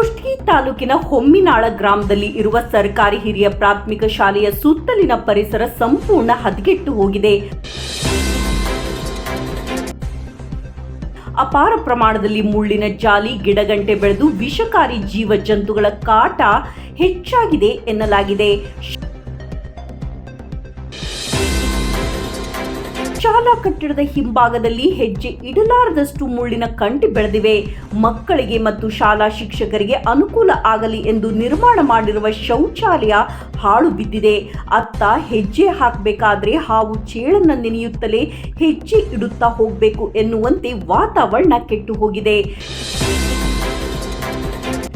ಕುಷ್ಟಗಿ ತಾಲೂಕಿನ ಹೊಮ್ಮಿನಾಳ ಗ್ರಾಮದಲ್ಲಿ ಇರುವ ಸರ್ಕಾರಿ ಹಿರಿಯ ಪ್ರಾಥಮಿಕ ಶಾಲೆಯ ಸುತ್ತಲಿನ ಪರಿಸರ ಸಂಪೂರ್ಣ ಹದಗೆಟ್ಟು ಹೋಗಿದೆ. ಅಪಾರ ಪ್ರಮಾಣದಲ್ಲಿ ಮುಳ್ಳಿನ ಜಾಲಿ, ಗಿಡಗಂಟೆ ಬೆಳೆದು ವಿಷಕಾರಿ ಜೀವ ಜಂತುಗಳ ಕಾಟ ಹೆಚ್ಚಾಗಿದೆ ಎನ್ನಲಾಗಿದೆ. ಶಾಲಾ ಕಟ್ಟಡದ ಹಿಂಭಾಗದಲ್ಲಿ ಹೆಜ್ಜೆ ಇಡಲಾರದಷ್ಟು ಮುಳ್ಳಿನ ಕಂಟಿ ಬೆಳೆದಿವೆ. ಮಕ್ಕಳಿಗೆ ಮತ್ತು ಶಾಲಾ ಶಿಕ್ಷಕರಿಗೆ ಅನುಕೂಲ ಆಗಲಿ ಎಂದು ನಿರ್ಮಾಣ ಮಾಡಿರುವ ಶೌಚಾಲಯ ಹಾಳು ಬಿದ್ದಿದೆ. ಅತ್ತ ಹೆಜ್ಜೆ ಹಾಕಬೇಕಾದ್ರೆ ಹಾವು ಚೇಳನ್ನು ನೆನೆಯುತ್ತಲೇ ಹೆಜ್ಜೆ ಇಡುತ್ತಾ ಹೋಗಬೇಕು ಎನ್ನುವಂತೆ ವಾತಾವರಣ ಕೆಟ್ಟು ಹೋಗಿದೆ.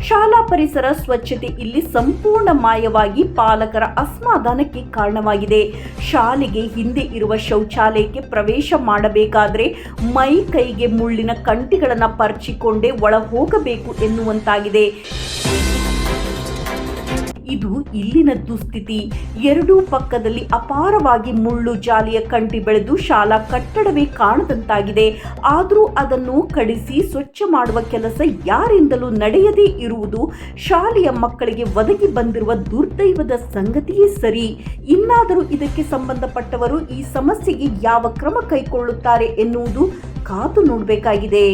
ಶಾಲಾ ಪರಿಸರ ಸ್ವಚ್ಛತೆ ಇಲ್ಲಿ ಸಂಪೂರ್ಣ ಮಾಯವಾಗಿ ಪಾಲಕರ ಅಸಮಾಧಾನಕ್ಕೆ ಕಾರಣವಾಗಿದೆ. ಶಾಲೆಗೆ ಹಿಂದೆ ಇರುವ ಶೌಚಾಲಯಕ್ಕೆ ಪ್ರವೇಶ ಮಾಡಬೇಕಾದ್ರೆ ಮೈ ಕೈಗೆ ಮುಳ್ಳಿನ ಕಂಟಿಗಳನ್ನು ಪರ್ಚಿಕೊಂಡೇ ಒಳ ಹೋಗಬೇಕು ಎನ್ನುವಂತಾಗಿದೆ. ಇದು ಇಲ್ಲಿನ ದುಸ್ಥಿತಿ ಎರಡೂ ಪಕ್ಕದಲ್ಲಿ ಅಪಾರವಾಗಿ ಮುಳ್ಳು ಜಾಲಿಯ ಕಂಟಿ ಬೆಳೆದು ಶಾಲಾ ಕಟ್ಟಡವೇ ಕಾಣದಂತಾಗಿದೆ. ಆದರೂ ಅದನ್ನು ಕಡಿಸಿ ಸ್ವಚ್ಛ ಮಾಡುವ ಕೆಲಸ ಯಾರಿಂದಲೂ ನಡೆಯದೇ ಇರುವುದು ಶಾಲೆಯ ಮಕ್ಕಳಿಗೆ ಒದಗಿ ಬಂದಿರುವ ದುರ್ದೈವದ ಸಂಗತಿಯೇ ಸರಿ. ಇನ್ನಾದರೂ ಇದಕ್ಕೆ ಸಂಬಂಧಪಟ್ಟವರು ಈ ಸಮಸ್ಯೆಗೆ ಯಾವ ಕ್ರಮ ಕೈಗೊಳ್ಳುತ್ತಾರೆ ಎನ್ನುವುದು ಕಾದು ನೋಡಬೇಕಾಗಿದೆ.